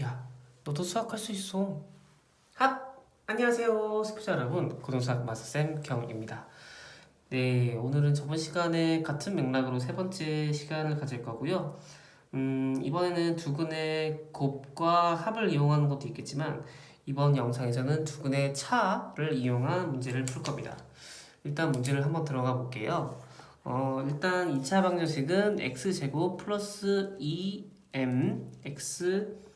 야, 너도 수학할 수 있어. 핫! 안녕하세요, 스피자 여러분. 고등수학 마스쌤 경입니다. 네, 오늘은 저번 시간에 같은 맥락으로 세 번째 시간을 가질 거고요. 음, 이번에는 두근의 곱과 합을 이용하는 것도 있겠지만, 이번 영상에서는 두근의 차를 이용한 문제를 풀 겁니다. 일단 문제를 한번 들어가 볼게요. 어, 일단 2차 방정식은 x제곱 플러스 2m x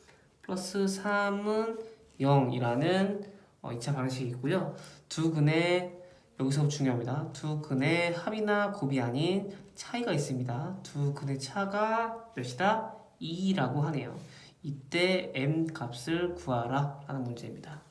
플러스 3은 0이라는 어, 2차 방식이고요. 두 근의 여기서 중요합니다. 두 근의 합이나 곱이 아닌 차이가 있습니다. 두 근의 차가 몇이다? 2라고 하네요. 이때 m 값을 구하라 라는 문제입니다.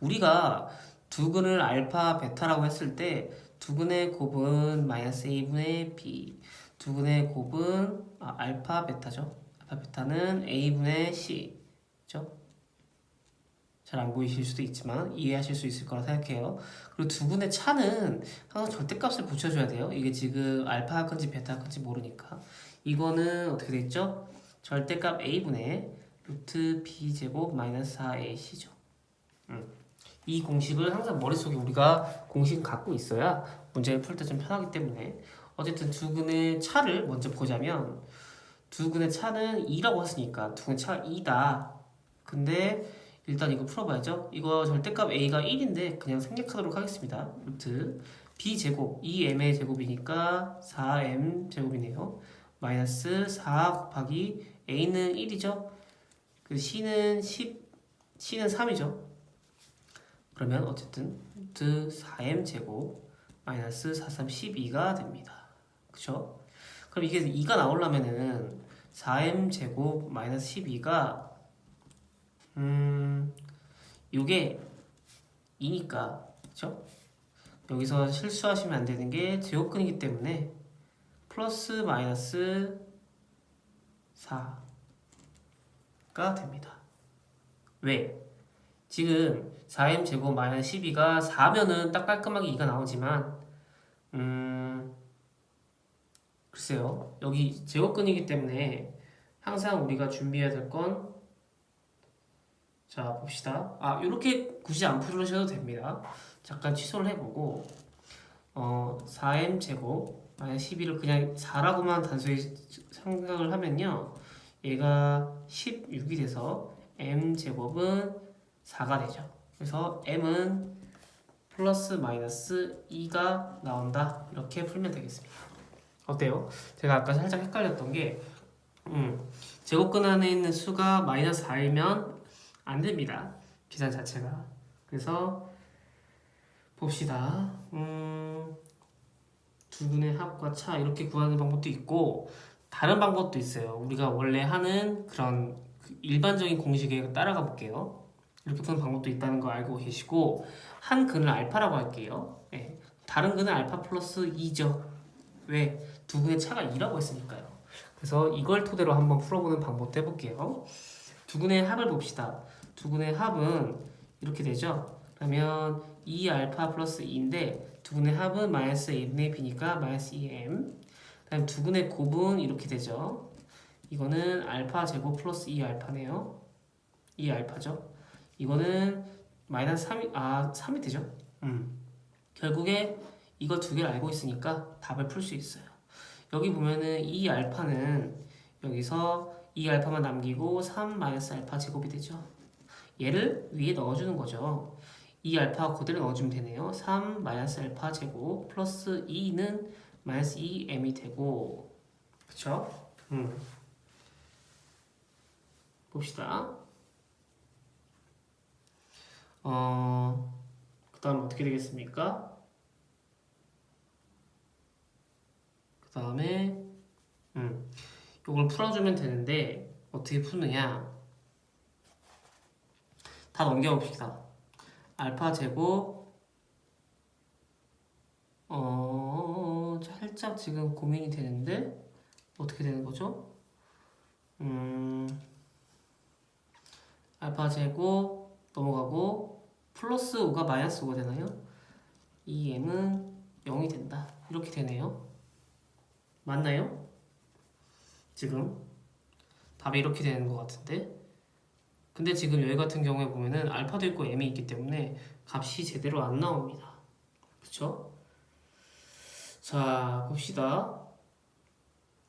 우리가 두 근을 알파, 베타라고 했을 때 두 근의 곱은 마이너스 a분의 b 두 근의 곱은 아, 알파, 베타죠. 베타는 a분의 c 죠? 잘 안 보이실 수도 있지만 이해하실 수 있을 거라 생각해요. 그리고 두 분의 차는 항상 절대값을 붙여줘야 돼요. 이게 지금 알파 건지 베타 건지 모르니까. 이거는 어떻게 됐죠? 절대값 a분의 루트 b 제곱 마이너스 4ac죠. 음. 이 공식을 항상 머릿속에 우리가 공식 갖고 있어야 문제를 풀 때 좀 편하기 때문에 어쨌든 두 근의 차를 먼저 보자면 두 근의 차는 2라고 했으니까 두 근의 차가 2다. 근데 일단 이거 풀어봐야죠. 이거 절대값 a가 1인데 그냥 생략하도록 하겠습니다. 루트 b 제곱 2m의 제곱이니까 4m 제곱이네요. 마이너스 4 곱하기 a는 1이죠. 그 c는 10, c는 3이죠. 그러면 어쨌든 루트 4m 제곱 마이너스 4, 3, 12가 됩니다. 그쵸? 그럼 이게 2가 나오려면은 4m 제곱 마이너스 12가 음, 요게 2니까, 그쵸? 여기서 실수하시면 안 되는 게 제곱근이기 때문에 플러스 마이너스 4가 됩니다. 왜? 지금 4m 제곱 마이너스 12가 4면은 딱 깔끔하게 2가 나오지만, 음, 글쎄요. 여기 제곱근이기 때문에 항상 우리가 준비해야 될 건 자 봅시다. 아 이렇게 굳이 안 풀으셔도 됩니다. 잠깐 취소를 해보고 어 4m 제곱 마이너스 12를 그냥 4라고만 단순히 생각을 하면요. 얘가 16이 돼서 m 제곱은 4가 되죠. 그래서 m은 플러스 마이너스 2가 나온다. 이렇게 풀면 되겠습니다. 어때요? 제가 아까 살짝 헷갈렸던 게 음, 제곱근 안에 있는 수가 마이너스 4이면 안 됩니다. 계산 자체가. 그래서 봅시다. 음, 두 분의 합과 차 이렇게 구하는 방법도 있고 다른 방법도 있어요. 우리가 원래 하는 그런 그 일반적인 공식에 따라가 볼게요. 이렇게 푸는 방법도 있다는 거 알고 계시고 한 근을 알파라고 할게요. 네. 다른 근은 알파 플러스 2죠. 왜? 두 근의 차가 2라고 했으니까요. 그래서 이걸 토대로 한번 풀어보는 방법도 해볼게요. 두 근의 합을 봅시다. 두 근의 합은 이렇게 되죠. 그러면 2알파 플러스 2인데 두 근의 합은 마이너스 a분의 b니까 마이너스 2m 다음 두 근의 곱은 이렇게 되죠. 이거는 알파 제곱 플러스 2알파네요. 2알파죠. 이거는 마이너스 3이 아 3이 되죠. 음. 결국에 이거 두 개를 알고 있으니까 답을 풀 수 있어요. 여기 보면은 2알파는 여기서 2알파만 남기고 3 마이너스 알파 제곱이 되죠. 얘를 위에 넣어주는 거죠. 2알파 그대로 넣어주면 되네요. 3 마이너스 알파 제곱 플러스 2는 마이너스 2m이 되고 그쵸? 음. 봅시다. 어, 그 다음 어떻게 되겠습니까? 그 다음에 음, 이걸 풀어주면 되는데 어떻게 푸느냐 다 넘겨봅시다. 알파 제곱 어 살짝 지금 고민이 되는데 어떻게 되는 거죠? 음 알파 제곱 넘어가고 플러스 5가 마이너스 5가 되나요? 이 m은 0이 된다. 이렇게 되네요. 맞나요? 지금 답이 이렇게 되는 것 같은데 근데 지금 여기 같은 경우에 보면은 알파도 있고 m이 있기 때문에 값이 제대로 안 나옵니다. 그쵸? 자, 봅시다.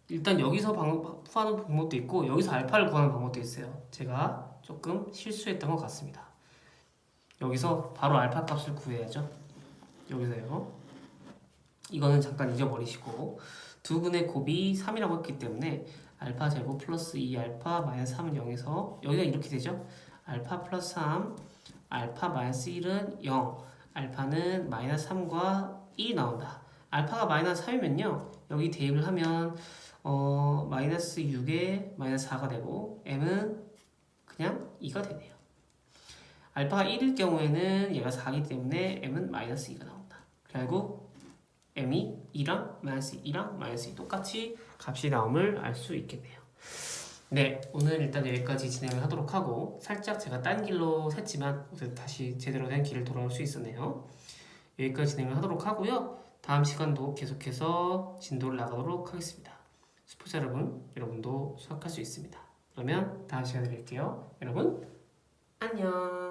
일단 여기서 방, 구하는 방법도 있고 여기서 알파를 구하는 방법도 있어요. 제가 조금 실수했던 것 같습니다. 여기서 바로 알파 값을 구해야죠. 여기서요. 이거는 잠깐 잊어버리시고 두 분의 곱이 3이라고 했기 때문에 알파 제곱 플러스 2 알파 마이너스 3은 0에서 여기가 이렇게 되죠. 알파 플러스 3 알파 마이너스 1은 0 알파는 마이너스 3과 1이 나온다. 알파가 마이너스 3이면요. 여기 대입을 하면 어, 마이너스 6에 마이너스 4가 되고 m은 그냥 2가 되네요. 알파가 1일 경우에는 얘가 4이기 때문에 m은 마이너스 2가 나온다. 결국 m이 2랑 마이너스 2랑 마이너스 2 똑같이 값이 나옴을 알 수 있겠네요. 네, 오늘 일단 여기까지 진행을 하도록 하고 살짝 제가 딴 길로 샜지만 다시 제대로 된 길을 돌아올 수 있었네요. 여기까지 진행을 하도록 하고요. 다음 시간도 계속해서 진도를 나가도록 하겠습니다. 스포츠 여러분, 여러분도 수학할 수 있습니다. 그러면 다음 시간에 뵐게요. 여러분, 안녕.